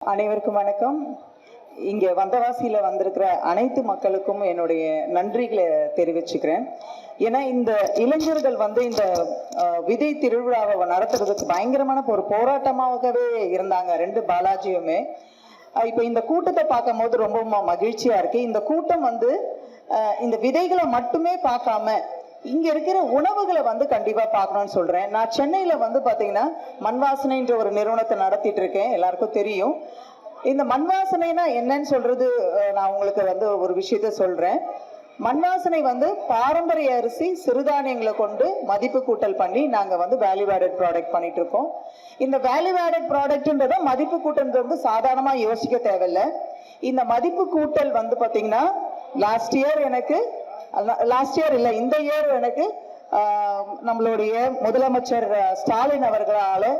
அனைவருக்கும் வணக்கம். இங்கே வந்தவாசியில வந்திருக்கிற அனைத்து மக்களுக்கும் என்னுடைய நன்றிகளை தெரிவிச்சுக்கிறேன். ஏன்னா இந்த இளைஞர்கள் வந்து இந்த விதை திருவிழாவை நடத்துறதுக்கு பயங்கரமான ஒரு போராட்டமாகவே இருந்தாங்க ரெண்டு பாலாஜியுமே. இப்போ இப்ப இந்த கூட்டத்தை பார்க்கும்போது ரொம்ப மகிழ்ச்சியாக மகிழ்ச்சியா இருக்கு. இந்த கூட்டம் வந்து இந்த விதைகளை மட்டுமே பார்க்காம இங்க இருக்கிற உணவுகளை வந்து கண்டிப்பா பார்க்கணும்னு சொல்றேன். நான் சென்னையில வந்து பாத்தீங்கன்னா மண்வாசனைன்ற ஒரு நிறுவனத்தை நடத்திட்டு இருக்கேன். எல்லாருக்கும் தெரியும். இந்த மண்வாசனைனா என்னன்னு சொல்றது நான் உங்களுக்கு வந்து ஒரு விஷயத்த சொல்றேன். மண்வாசனை வந்து பாரம்பரிய அரிசி சிறுதானியங்களை கொண்டு மதிப்பு கூட்டல் பண்ணி நாங்க வந்து வேல்யூ ஆடட் ப்ராடக்ட் பண்ணிட்டு இருக்கோம். இந்த வேல்யூ ஆடட் ப்ராடக்ட்ன்றத மதிப்பு கூட்டல் வந்து சாதாரணமா யோசிக்க தேவையில்ல. இந்த மதிப்பு கூட்டல் வந்து பாத்தீங்கன்னா லாஸ்ட் இயர் எனக்கு லாஸ்ட் இயர் இல்லை இந்த இயர் எனக்கு நம்மளுடைய முதலமைச்சர் ஸ்டாலின் அவர்களால்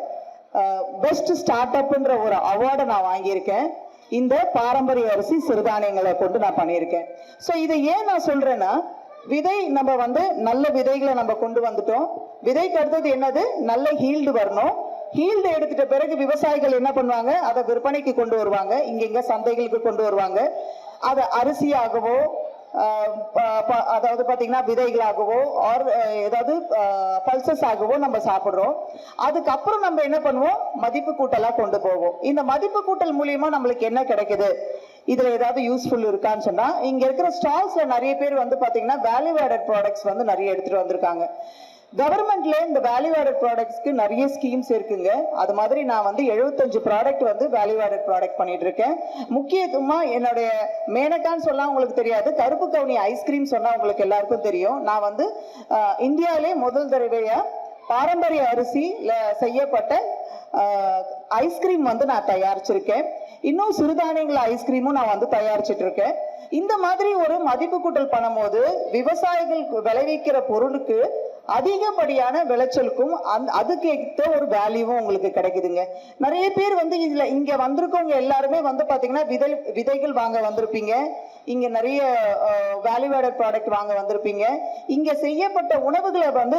பெஸ்ட் ஸ்டார்ட் அப்ன்ற ஒரு அவார்டை நான் வாங்கியிருக்கேன். இந்த பாரம்பரிய அரிசி சிறுதானியங்களை கொண்டு நான் பண்ணியிருக்கேன். ஸோ இதை ஏன் நான் சொல்கிறேன்னா விதை நம்ம வந்து நல்ல விதைகளை நம்ம கொண்டு வந்துட்டோம். விதைக்கு அடுத்தது என்னது? நல்ல ஹீல்டு வரணும். ஹீல்டு எடுத்துட்ட பிறகு விவசாயிகள் என்ன பண்ணுவாங்க? அதை விற்பனைக்கு கொண்டு வருவாங்க. இங்க இங்க சந்தைகளுக்கு கொண்டு வருவாங்க. அதை அரிசியாகவோ அதாவது பாத்தீங்கன்னா விதைகளாகவோ ஆர் ஏதாவது பல்சஸ் ஆகவோ நம்ம சாப்பிடுறோம். அதுக்கப்புறம் நம்ம என்ன பண்ணுவோம்? மதிப்பு கூட்டலா கொண்டு போவோம். இந்த மதிப்பு கூட்டல் மூலியமா நம்மளுக்கு என்ன கிடைக்குது? இதில் ஏதாவது யூஸ்ஃபுல் இருக்கான்னு சொன்னா இங்க இருக்கிற ஸ்டால்ஸ்ல நிறைய பேர் வந்து பாத்தீங்கன்னா வேல்யூ ஆடட் ப்ராடக்ட்ஸ் வந்து நிறைய எடுத்துட்டு வந்திருக்காங்க. கவர்மெண்ட்ல இந்த வேல்யூ ஆடட் ப்ராடக்ட்ஸ்க்கு நிறைய ஸ்கீம்ஸ் இருக்குங்க. அது மாதிரி நான் வந்து 75 ப்ராடக்ட் வந்து வேல்யூ ஆடட் ப்ராடக்ட் பண்ணிட்டு இருக்கேன் முக்கியத்துவமா என்னுடைய மேனகான்னு சொன்னா உங்களுக்கு தெரியாது. கருப்பு கவுனி ஐஸ்கிரீம் சொன்னா உங்களுக்கு எல்லாருக்கும் தெரியும். நான் வந்து இந்தியாவிலே முதல் தடவையா பாரம்பரிய அரிசியில செய்யப்பட்ட ஐஸ்கிரீம் வந்து நான் தயாரிச்சிருக்கேன். இன்னும் சிறுதானியங்கள் ஐஸ்கிரீமும் நான் வந்து தயாரிச்சிட்டு இருக்கேன் இந்த மாதிரி ஒரு மதிப்பு கூட்டல் பண்ணும்போது விவசாயிகள் விளைவிக்கிற பொருளுக்கு அதிகப்படியான விளைச்சலுக்கும் அந் அதுக்கு ஒரு வேல்யூவும் உங்களுக்கு கிடைக்குதுங்க. நிறைய பேர் வந்து இதில் இங்கே வந்திருக்கவங்க எல்லாருமே வந்து பார்த்தீங்கன்னா விதை விதைகள் வாங்க வந்திருப்பீங்க. இங்க நிறைய வேல்யூவேடட் ப்ராடக்ட் வாங்க வந்திருப்பீங்க. இங்க செய்யப்பட்ட உணவுகளை வந்து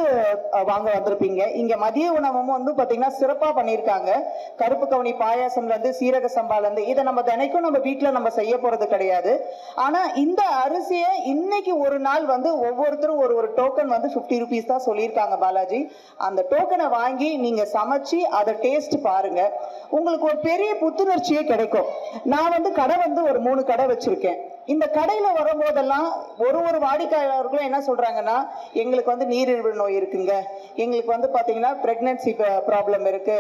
வாங்க வந்திருப்பீங்க. இங்க மதிய உணவும் வந்து பாத்தீங்கன்னா சிறப்பா பண்ணியிருக்காங்க. கருப்பு கவுனி பாயாசம்ல இருந்து சீரக சம்பால இருந்து இதை நம்ம தினைக்கும் நம்ம வீட்டில் நம்ம செய்ய போறது கிடையாது. ஆனா இந்த அரிசியை இன்னைக்கு ஒரு நாள் வந்து ஒவ்வொருத்தரும் ஒரு ஒரு டோக்கன் வந்து 50 ருபீஸ் தான் சொல்லியிருக்காங்க பாலாஜி. அந்த டோக்கனை வாங்கி நீங்க சமைச்சு அதை டேஸ்ட் பாருங்க. உங்களுக்கு ஒரு பெரிய புத்துணர்ச்சியே கிடைக்கும். நான் வந்து கடை வந்து ஒரு மூணு கடை வச்சிருக்கேன். இந்த கடையில வரும்போதெல்லாம் ஒரு ஒரு வாடிக்கையாளர்களும் என்ன சொல்றாங்கன்னா எங்களுக்கு வந்து நீரிழிவு நோய் இருக்குங்க. எங்களுக்கு வந்து பாத்தீங்கன்னா ப்ரெக்னென்சி ப்ராப்ளம் இருக்கு.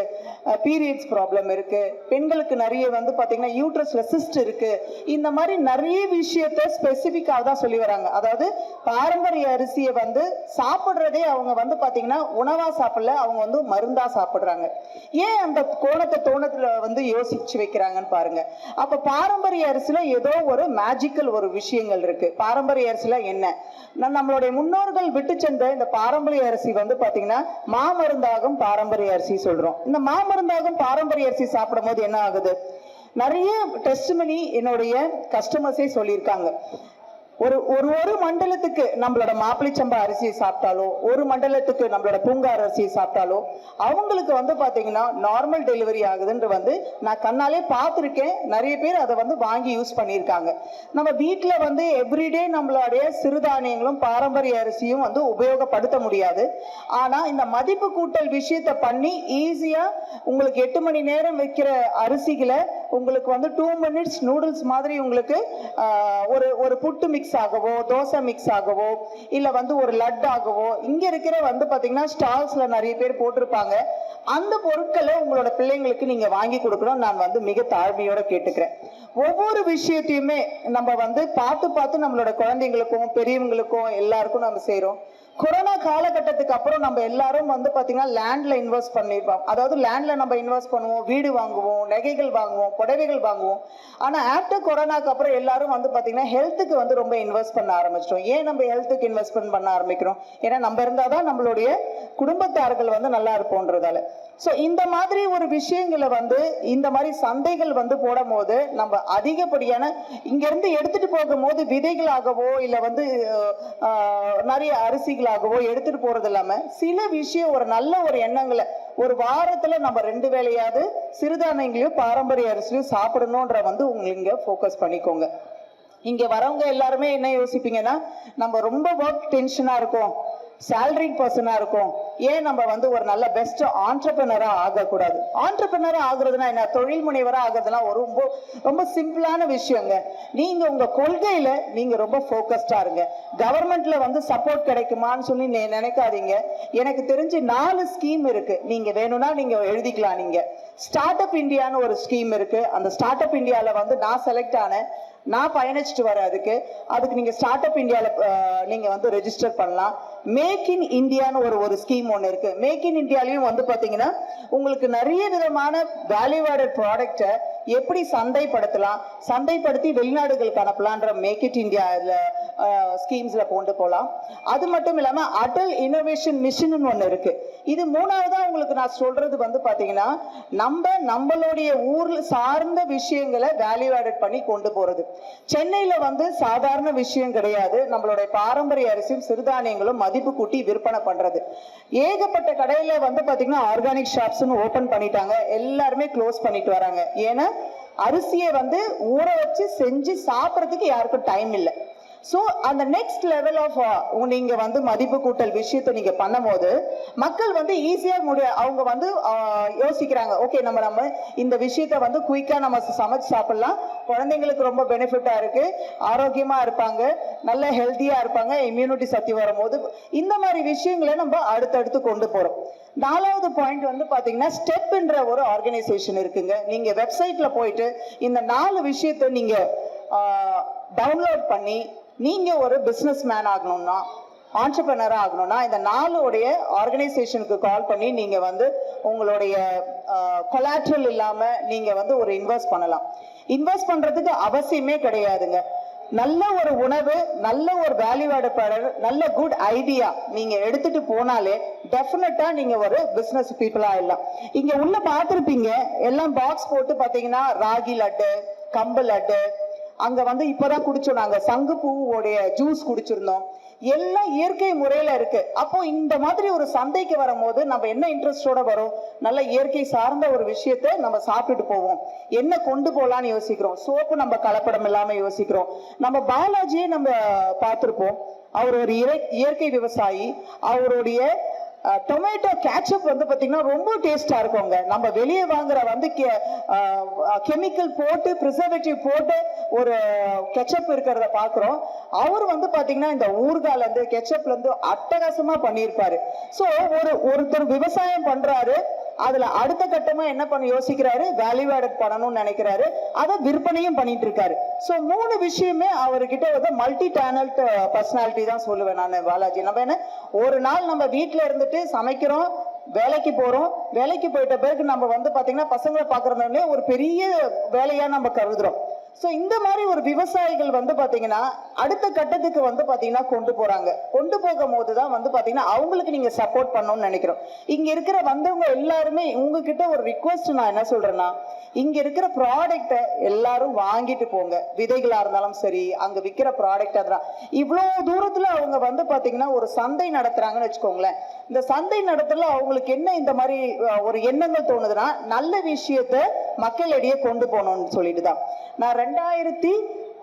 பீரியட்ஸ் ப்ராப்ளம் இருக்கு. பெண்களுக்கு நிறைய வந்து பாத்தீங்கன்னா யூட்ரஸில் சிஸ்ட் இருக்கு. இந்த மாதிரி நிறைய விஷயத்த ஸ்பெசிபிக்காக தான் சொல்லி வராங்க. அதாவது பாரம்பரிய அரிசியை வந்து சாப்பிடுறதே அவங்க வந்து பாத்தீங்கன்னா உணவா சாப்பிடல அவங்க வந்து மருந்தா சாப்பிடுறாங்க. ஏன் அந்த கோணத்தை தோணத்தில் வந்து யோசிச்சு வைக்கிறாங்கன்னு பாருங்க. அப்ப பாரம்பரிய அரிசியில ஏதோ ஒரு மேஜிக் மேஜிக்கல் ஒரு விஷயங்கள் இருக்கு. பாரம்பரிய அரிசில என்ன? நம்மளுடைய முன்னோர்கள் விட்டு சென்ற இந்த பாரம்பரிய அரிசி வந்து பாத்தீங்கன்னா மாமருந்தாகும் பாரம்பரிய அரிசி சொல்றோம். இந்த மாமருந்தாகும் பாரம்பரிய அரிசி சாப்பிடும் போது என்ன ஆகுது? நிறைய டெஸ்ட் மணி என்னுடைய கஸ்டமர்ஸே சொல்லியிருக்காங்க. ஒரு ஒரு ஒரு மண்டலத்துக்கு நம்மளோட மாப்பிளிச்சம்பா அரிசியை சாப்பிட்டாலோ ஒரு மண்டலத்துக்கு நம்மளோட பூங்கார் அரிசியை சாப்பிட்டாலோ அவங்களுக்கு வந்து பார்த்தீங்கன்னா நார்மல் டெலிவரி ஆகுதுன்ற வந்து நான் கண்ணாலே பார்த்துருக்கேன். நிறைய பேர் அதை வந்து வாங்கி யூஸ் பண்ணியிருக்காங்க. நம்ம வீட்டில் வந்து எவ்ரிடே நம்மளுடைய சிறுதானியங்களும் பாரம்பரிய அரிசியும் வந்து உபயோகப்படுத்த முடியாது. ஆனால் இந்த மதிப்பு கூட்டல் விஷயத்தை பண்ணி ஈஸியாக உங்களுக்கு எட்டு மணி நேரம் வைக்கிற அரிசிகளை உங்களுக்கு வந்து டூ மினிட்ஸ் நூடுல்ஸ் மாதிரி உங்களுக்கு ஒரு ஒரு புட்டு மிக்ஸ் ஆகவோ தோசை மிக்ஸ் ஆகவோ இல்லை வந்து ஒரு லட் ஆகவோ இங்கே இருக்கிற வந்து பார்த்தீங்கன்னா ஸ்டால்ஸில் நிறைய பேர் போட்டிருப்பாங்க. அந்த பொருட்களை உங்களோட பிள்ளைங்களுக்கு நீங்கள் வாங்கி கொடுக்கணும் நான் வந்து மிக தாழ்மையோடு கேட்டுக்கிறேன். ஒவ்வொரு விஷயத்தையுமே நம்ம வந்து பார்த்து பார்த்து நம்மளோட குழந்தைங்களுக்கும் பெரியவங்களுக்கும் எல்லாருக்கும் நம்ம செய்கிறோம் கொரோனா காலகட்டத்துக்கு அப்புறம் நம்ம எல்லாரும் வந்து பாத்தீங்கன்னா லேண்ட்ல இன்வெஸ்ட் பண்ணிருப்போம். அதாவது லேண்ட்ல நம்ம இன்வெஸ்ட் பண்ணுவோம் வீடு வாங்குவோம் நகைகள் வாங்குவோம் புடவைகள் வாங்குவோம். ஆனா ஆஃப்டர் கொரோனாக்கு அப்புறம் எல்லாரும் வந்து பாத்தீங்கன்னா ஹெல்த்துக்கு வந்து ரொம்ப இன்வெஸ்ட் பண்ண ஆரம்பிச்சிட்டோம். ஏன் நம்ம ஹெல்த்துக்கு இன்வெஸ்ட்மெண்ட் பண்ண ஆரம்பிக்கிறோம்? ஏன்னா நம்ம இருந்தாதான் நம்மளுடைய குடும்பத்தார்கள் வந்து நல்லா இருப்போன்றதால. ஸோ இந்த மாதிரி ஒரு விஷயங்களை வந்து இந்த மாதிரி சந்தைகள் வந்து போடும் போது நம்ம அதிகப்படியான இங்கேருந்து எடுத்துட்டு போகும்போது விதைகளாகவோ இல்லை வந்து ஆஹ், நிறைய அரிசிகளாகவோ எடுத்துட்டு போறது இல்லாம சில விஷயம் ஒரு நல்ல ஒரு எண்ணங்களை ஒரு வாரத்துல நம்ம ரெண்டு வேலையாவது சிறுதானியங்களையும் பாரம்பரிய அரிசியும் சாப்பிடணுன்ற வந்து உங்களுக்கு இங்க ஃபோக்கஸ் பண்ணிக்கோங்க. இங்க வரவங்க எல்லாருமே என்ன யோசிப்பீங்கன்னா நம்ம ரொம்ப ஒர்க் டென்ஷனா இருக்கோம். Salaried பர்சனாக இருக்கும். ஏன் நம்ம வந்து ஒரு நல்ல பெஸ்ட் ஆண்டர்பிரினராக ஆகக்கூடாது? ஆண்டர்பிரினராக ஆகுறதுனா என்ன? தொழில் முனைவராக ஆகுறதுலாம் ஒரு ரொம்ப ரொம்ப சிம்பிளான விஷயங்க. நீங்கள் உங்கள் கொள்கையில் நீங்கள் ரொம்ப ஃபோக்கஸ்டாக இருங்க. கவர்மெண்ட்டில் வந்து சப்போர்ட் கிடைக்குமான்னு சொல்லி நினைக்காதீங்க. எனக்கு தெரிஞ்சு நாலு ஸ்கீம் இருக்குது நீங்கள் வேணும்னா நீங்கள் எழுதிக்கலாம் நீங்கள் ஸ்டார்ட் அப் இந்தியான்னு ஒரு ஸ்கீம் இருக்கு. அந்த ஸ்டார்ட் அப் இந்தியால வந்து நான் செலக்ட் ஆனேன். நான் பயணிச்சுட்டு வரேன் அதுக்கு. அதுக்கு நீங்க ஸ்டார்ட் அப் இந்தியால நீங்க வந்து ரெஜிஸ்டர் பண்ணலாம். மேக் இன் இந்தியான்னு ஒரு ஒரு ஸ்கீம் ஒன்று இருக்கு. மேக் இன் இந்தியாலையும் வந்து பாத்தீங்கன்னா உங்களுக்கு நிறைய விதமான வேல்யூ ஆடட் ப்ராடக்ட்டை எப்படி சந்தைப்படுத்தலாம் சந்தைப்படுத்தி வெளிநாடுகளுக்கு அனுப்பலான்ற மேக் இட் இந்தியா ஸ்கீம்ஸில் கொண்டு போகலாம் அது மட்டும் இல்லாமல் அடல் இனோவேஷன் மிஷின்னு ஒன்று இருக்குது இது மூணாவதாக உங்களுக்கு நான் சொல்கிறது வந்து பார்த்தீங்கன்னா நம்ம நம்மளுடைய ஊரில் சார்ந்த விஷயங்களை வேல்யூ ஆடட் பண்ணி கொண்டு போகிறது சென்னையில் வந்து சாதாரண விஷயம் கிடையாது. நம்மளுடைய பாரம்பரிய அரிசியும் சிறுதானியங்களும் மதிப்பு கூட்டி விற்பனை பண்ணுறது ஏகப்பட்ட கடையில் வந்து பார்த்தீங்கன்னா ஆர்கானிக் ஷாப்ஸ்னு ஓப்பன் பண்ணிட்டாங்க. எல்லாருமே க்ளோஸ் பண்ணிட்டு வராங்க. ஏன்னா அரிசியை வந்து ஊற வச்சு செஞ்சு சாப்பிட்றதுக்கு யாருக்கும் டைம் இல்லை. ஸோ அந்த நெக்ஸ்ட் லெவல் ஆஃப் நீங்கள் வந்து மதிப்பு கூட்டல் விஷயத்தை நீங்கள் பண்ணும்போது மக்கள் வந்து ஈஸியாக முடிய அவங்க வந்து யோசிக்கிறாங்க. ஓகே நம்ம நம்ம இந்த விஷயத்த வந்து குயிக்காக நம்ம சமைச்சு சாப்பிட்லாம். குழந்தைங்களுக்கு ரொம்ப பெனிஃபிட்டாக இருக்குது ஆரோக்கியமாக இருப்பாங்க. நல்ல ஹெல்த்தியாக இருப்பாங்க. இம்யூனிட்டி சக்தி வரும்போது இந்த மாதிரி விஷயங்களை நம்ம அடுத்தடுத்து கொண்டு போகிறோம் நாலாவது பாயிண்ட் வந்து பார்த்தீங்கன்னா ஸ்டெப்ன்ற ஒரு ஆர்கனைசேஷன் இருக்குங்க. நீங்கள் வெப்சைட்டில் போயிட்டு இந்த நாலு விஷயத்தை நீங்கள் டவுன்லோட் பண்ணி நீங்கள் ஒரு பிஸ்னஸ் மேன் ஆகணும்னா ஆண்டர்பனராக ஆகணும்னா இந்த நாலுடைய ஆர்கனைசேஷனுக்கு கால் பண்ணி நீங்கள் வந்து உங்களுடைய கொலாட்ரல் இல்லாமல் நீங்கள் வந்து ஒரு இன்வெஸ்ட் பண்ணலாம். இன்வெஸ்ட் பண்றதுக்கு அவசியமே கிடையாதுங்க. நல்ல ஒரு உணவு நல்ல ஒரு வேல்யூ ஆடப்படர் நல்ல குட் ஐடியா நீங்க எடுத்துட்டு போனாலே டெஃபினட்டா நீங்க ஒரு பிசினஸ் பீப்புளா ஆயிடலாம். இங்க உள்ள பார்த்துருப்பீங்க எல்லாம் பாக்ஸ் போட்டு பாத்தீங்கன்னா ராகி லட்டு கம்பு லட்டு அங்க வந்து இப்பதான் குடிச்சோம் நாங்க. சங்கு பூவோடைய ஜூஸ் குடிச்சிருந்தோம். எல்லாம் இயற்கை முறையில இருக்கு. அப்போ இந்த மாதிரி ஒரு சந்தைக்கு வரும்போது நம்ம என்ன இன்ட்ரெஸ்டோட வரும்? நல்ல இயற்கை சார்ந்த ஒரு விஷயத்த நம்ம சாப்பிட்டுட்டு போவோம். என்ன கொண்டு போகலான்னு யோசிக்கிறோம். சோப்பு நம்ம கலப்படம் இல்லாம யோசிக்கிறோம். நம்ம பயாலஜியே நம்ம பார்த்துருப்போம். அவர் ஒரு இறை- இயற்கை விவசாயி. அவருடைய டொமேட்டோ கேட்சப் வந்து பார்த்தீங்கன்னா ரொம்ப டேஸ்ட்டாக இருக்குங்க நம்ம வெளியே வாங்குற வந்து கெமிக்கல் போட்டு ப்ரிசர்வேட்டிவ் போட்டு ஒரு கெச்சப் இருக்கிறத பார்க்குறோம் அவர் வந்து பார்த்தீங்கன்னா இந்த ஊர்காலேருந்து இருந்து அட்டகாசமாக இருந்து பண்ணியிருப்பாரு ஸோ ஒரு ஒருத்தர் விவசாயம் பண்ணுறாரு அதுல அடுத்த கட்டமா என்ன பண்ண யோசிக்கிறாரு? வேல்யூ ஆடட் பண்ணணும்னு நினைக்கிறாரு. அதை விற்பனையும் பண்ணிட்டு இருக்காரு. ஸோ மூணு விஷயமே அவர்கிட்ட வந்து மல்டி டேலண்ட் பர்சனாலிட்டி தான் சொல்லுவேன் நான் பாலாஜி. நம்ம என்ன ஒரு நாள் நம்ம வீட்டில் இருந்துட்டு சமைக்கிறோம் வேலைக்கு போறோம். வேலைக்கு போயிட்ட பிறகு நம்ம வந்து பாத்தீங்கன்னா பசங்களை பாக்குறதுனாலே ஒரு பெரிய வேலையா நம்ம கருதுறோம். சோ இந்த மாதிரி ஒரு விவசாயிகள் வந்து பாத்தீங்கன்னா அடுத்த கட்டத்துக்கு வந்து பாத்தீங்கன்னா கொண்டு போறாங்க. கொண்டு போகும்போது தான் வந்து பாத்தீங்கன்னா அவங்களுக்கு நீங்க சப்போர்ட் பண்ணணும்னு நினைக்கிறோம். இங்க இருக்கிற வந்தவங்க எல்லாருமே உங்ககிட்ட ஒரு ரிக்வஸ்ட் நான் என்ன சொல்றேன்னா இங்க இருக்கிற ப்ராடக்ட்டை எல்லாரும் வாங்கிட்டு போங்க. விதைகளா இருந்தாலும் சரி அங்க விக்கிற ப்ராடக்ட் அதெல்லாம் இவ்வளவு தூரத்துல அவங்க வந்து பாத்தீங்கன்னா ஒரு சந்தை நடத்துறாங்கன்னு வச்சுக்கோங்களேன். இந்த சந்தை நடத்துல அவங்களுக்கு என்ன இந்த மாதிரி ஒரு எண்ணங்கள் தோணுதுன்னா நல்ல விஷயத்த மக்களிடையே கொண்டு போகணும்னு சொல்லிட்டு தான் நான் ரெண்டாயிரத்தி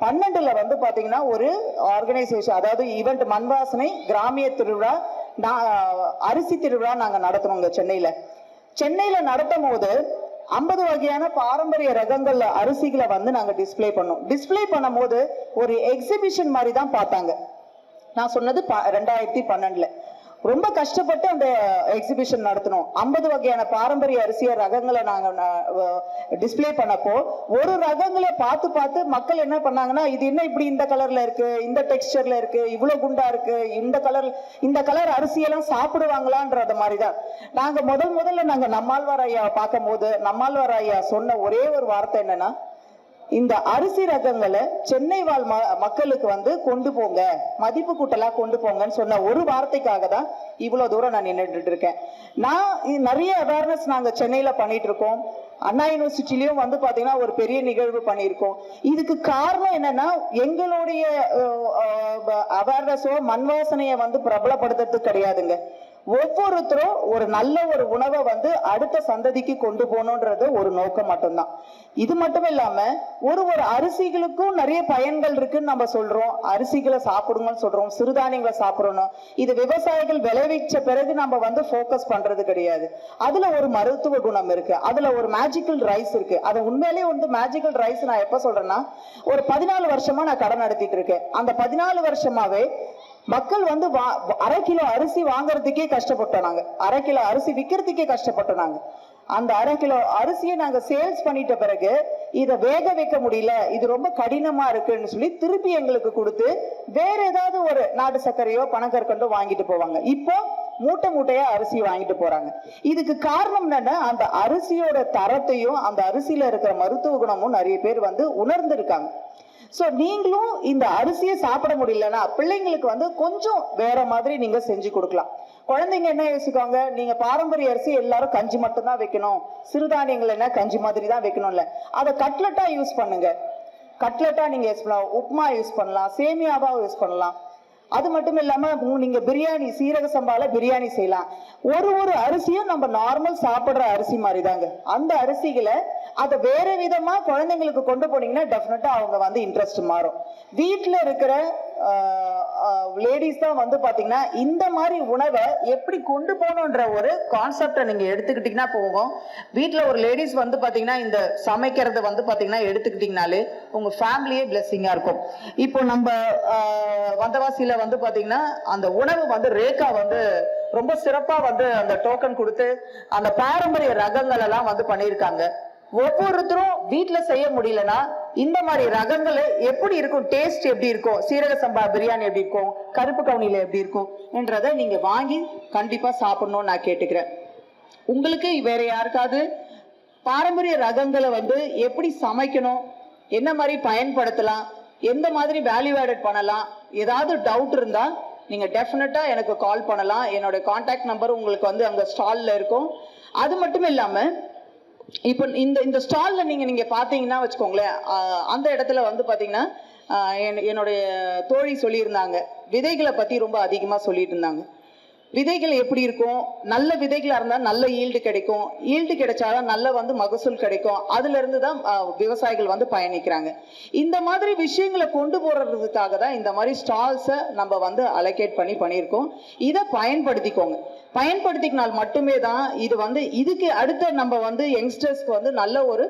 பன்னெண்டுல வந்து பாத்தீங்கன்னா ஒரு ஆர்கனைசேஷன் அதாவது ஈவெண்ட் மண்வாசனை கிராமிய திருவிழா நான் அரிசி திருவிழா நாங்க நடத்துனோங்க சென்னையில. சென்னையில நடத்தும் போது ஐம்பது வகையான பாரம்பரிய ரகங்கள்ல அரிசிகளை வந்து நாங்க டிஸ்பிளே பண்ணோம். டிஸ்பிளே பண்ணும்போது ஒரு எக்ஸிபிஷன் மாதிரி தான் பார்த்தாங்க. நான் சொன்னது ரெண்டாயிரத்தி பன்னெண்டுல. ரொம்ப கஷ்டப்பட்டு அந்த எக்ஸிபிஷன் நடத்தினோம் ஐம்பது வகையான பாரம்பரிய அரிசிய ரகங்களை நாங்க டிஸ்பிளே பண்ணப்போ ஒரு ரகங்களை பார்த்து பார்த்து மக்கள் என்ன பண்ணாங்கன்னா இது என்ன இப்படி இந்த கலர்ல இருக்கு இந்த டெக்ஸ்டர்ல இருக்கு இவ்வளவு குண்டா இருக்கு இந்த கலர் இந்த கலர் அரிசியெல்லாம் சாப்பிடுவாங்களான்றது மாதிரி தான் நாங்க முதல் முதல்ல நாங்க நம்மாழ்வார் ஐயா பார்க்கும் போது நம்மாழ்வார் ஐயா சொன்ன ஒரே ஒரு வார்த்தை என்னன்னா இந்த அரிசி ரகங்களை சென்னை வாழ் ம- மக்களுக்கு வந்து கொண்டு போங்க. மதிப்பு கூட்டலா கொண்டு போங்கன்னு சொன்ன ஒரு வார்த்தைக்காக தான் இவ்வளவு தூரம் நான் நின்றுட்டு இருக்கேன். நான் நிறைய அவேர்னஸ் நாங்க சென்னையில பண்ணிட்டு இருக்கோம். அண்ணா யூனிவர்சிட்டிலையும் வந்து பாத்தீங்கன்னா ஒரு பெரிய நிகழ்வு பண்ணியிருக்கோம். இதுக்கு காரணம் என்னன்னா எங்களுடைய அவேர்னஸோ மண் வாசனையை வந்து பிரபலப்படுத்துறது கிடையாதுங்க. ஒவ்வொருத்தரும் ஒரு நல்ல ஒரு உணவை வந்து அடுத்த சந்ததிக்கு கொண்டு போகணுன்றது ஒரு நோக்கம் மட்டும்தான். இது மட்டும் இல்லாம ஒரு ஒரு அரிசிகளுக்கும் நிறைய பயன்கள் இருக்குன்னு நம்ம சொல்றோம். அரிசிகளை சாப்பிடுங்கன்னு சொல்றோம். சிறுதானியங்களை சாப்பிடணும். இது விவசாயிகள் விளைவிச்ச பிறகு நம்ம வந்து ஃபோக்கஸ் பண்றது கிடையாது. அதுல ஒரு மருத்துவ குணம் இருக்கு. அதுல ஒரு மேஜிக்கல் ரைஸ் இருக்கு. அது உண்மையிலேயே வந்து மேஜிக்கல் ரைஸ் நான் எப்ப சொல்றேன்னா ஒரு பதினாலு வருஷமா நான் கடன் நடத்திட்டு இருக்கேன். அந்த பதினாலு வருஷமாவே மக்கள் வந்து வா- அரை கிலோ அரிசி வாங்குறதுக்கே கஷ்டப்பட்டோம் நாங்க. அரை கிலோ அரிசி விற்கிறதுக்கே கஷ்டப்பட்டோம் நாங்க. அந்த அரை கிலோ அரிசியை நாங்க சேல்ஸ் பண்ணிட்ட பிறகு இதை வேக வைக்க முடியல இது ரொம்ப கடினமா இருக்குன்னு சொல்லி திருப்பி எங்களுக்கு கொடுத்து வேற ஏதாவது ஒரு நாட்டு சர்க்கரையோ பணக்கற்கண்டோ வாங்கிட்டு போவாங்க. இப்போ மூட்டை மூட்டையா அரிசி வாங்கிட்டு போறாங்க. இதுக்கு காரணம் என்னன்னா அந்த அரிசியோட தரத்தையும் அந்த அரிசியில இருக்கிற மருத்துவ குணமும் நிறைய பேர் வந்து உணர்ந்திருக்காங்க. ஸோ நீங்களும் இந்த அரிசியை சாப்பிட முடியலன்னா பிள்ளைங்களுக்கு வந்து கொஞ்சம் வேற மாதிரி நீங்க செஞ்சு கொடுக்கலாம். குழந்தைங்க என்ன யோசிக்குவாங்க? நீங்க பாரம்பரிய அரிசி எல்லாரும் கஞ்சி மட்டும் தான் வைக்கணும். சிறுதானியங்கள் என்ன? கஞ்சி மாதிரி தான் வைக்கணும்ல. அதை கட்லெட்டா யூஸ் பண்ணுங்க. கட்லெட்டா நீங்க யூஸ் பண்ணலாம். உப்மா யூஸ் பண்ணலாம். சேமியாவா யூஸ் பண்ணலாம். அது மட்டும் இல்லாம நீங்க பிரியாணி சீரக சம்பால பிரியாணி செய்யலாம். ஒரு ஒரு அரிசியும் நம்ம நார்மல் சாப்பிடுற அரிசி மாதிரி தாங்க அந்த அரிசிகளை அதை வேற விதமா குழந்தைங்களுக்கு கொண்டு போனீங்கன்னா டெஃபினட்டா அவங்க வந்து இன்ட்ரெஸ்ட் மாறும். வீட்டில் இருக்கிற லேடிஸ் தான் வந்து பாத்தீங்கன்னா இந்த மாதிரி உணவை எப்படி கொண்டு போகணுன்ற ஒரு கான்செப்டை நீங்க எடுத்துக்கிட்டீங்கன்னா போகும். வீட்டில் ஒரு லேடிஸ் வந்து பாத்தீங்கன்னா இந்த சமைக்கிறத வந்து பாத்தீங்கன்னா எடுத்துக்கிட்டீங்கனாலே உங்க ஃபேமிலியே பிளெஸ்ஸிங்கா இருக்கும். இப்போ நம்ம வந்தவாசியில் வந்தவாசியில வந்து பாத்தீங்கன்னா அந்த உணவு வந்து ரேகா வந்து ரொம்ப சிறப்பா வந்து அந்த டோக்கன் கொடுத்து அந்த பாரம்பரிய ரகங்கள் எல்லாம் வந்து பண்ணியிருக்காங்க. ஒவ்வொருத்தரும் வீட்டுல செய்ய முடியலன்னா இந்த மாதிரி ரகங்கள் எப்படி இருக்கும்? டேஸ்ட் எப்படி இருக்கும்? சீரக சம்பா பிரியாணி எப்படி இருக்கும்? கருப்பு கவுனியில எப்படி இருக்கும்? என்றதை நீங்க வாங்கி கண்டிப்பா சாப்பிடணும்னு நான் கேட்டுக்கிறேன். உங்களுக்கு வேற யாருக்காவது பாரம்பரிய ரகங்களை வந்து எப்படி சமைக்கணும்? என்ன மாதிரி பயன்படுத்தலாம்? எந்த மாதிரி வேல்யூ ஆடட் பண்ணலாம்? ஏதாவது டவுட் இருந்தா நீங்க டெஃபினட்டா எனக்கு கால் பண்ணலாம். என்னோட காண்டாக்ட் நம்பர் உங்களுக்கு வந்து அங்க ஸ்டால்ல இருக்கும். அது மட்டும் இல்லாமல் இப்போ இந்த இந்த ஸ்டால்ல நீங்க நீங்க பாத்தீங்கன்னா வச்சுக்கோங்களேன் அந்த இடத்துல வந்து பாத்தீங்கன்னா ஆஹ் என்னுடைய தோழி சொல்லியிருந்தாங்க. விதைகளை பத்தி ரொம்ப அதிகமா சொல்லிட்டு இருந்தாங்க. விதைகள் எப்படி இருக்கும்? நல்ல விதைகளாக இருந்தால் நல்ல ஈல்டு கிடைக்கும். ஈல்டு கிடைச்சாதான் நல்ல வந்து மகசூல் கிடைக்கும். அதுலேருந்து தான் விவசாயிகள் வந்து பயணிக்கிறாங்க. இந்த மாதிரி விஷயங்களை கொண்டு போகிறதுக்காக தான் இந்த மாதிரி ஸ்டால்ஸை நம்ம வந்து அலோகேட் பண்ணி பண்ணியிருக்கோம். இதை பயன்படுத்திக்கோங்க. பயன்படுத்திக்கினால் மட்டுமே தான் இது வந்து இதுக்கு அடுத்த நம்ம வந்து யங்ஸ்டர்ஸ்க்கு வந்து நல்ல ஒரு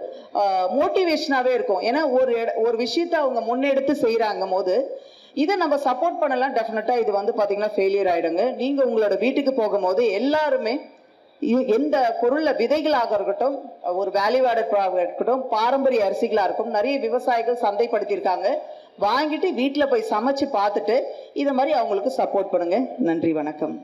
மோட்டிவேஷனாகவே இருக்கும். ஏன்னா ஒரு ஒரு விஷயத்தை அவங்க முன்னெடுத்து செய்கிறாங்க போது இதை நம்ம சப்போர்ட் பண்ணலாம் டெஃபினட்டாக இது வந்து பார்த்தீங்கன்னா ஃபெயிலியர் ஆகிடுங்க நீங்கள் உங்களோட வீட்டுக்கு போகும்போது எல்லாருமே எந்த பொருளில் விதைகளாக இருக்கட்டும் ஒரு வேல்யூ ஆடட் இருக்கட்டும் பாரம்பரிய அரிசிகளாக இருக்கும் நிறைய விவசாயிகள் சந்தைப்படுத்தியிருக்காங்க. வாங்கிட்டு வீட்டில் போய் சமைச்சு பார்த்துட்டு இதை மாதிரி அவங்களுக்கு சப்போர்ட் பண்ணுங்கள் நன்றி வணக்கம்.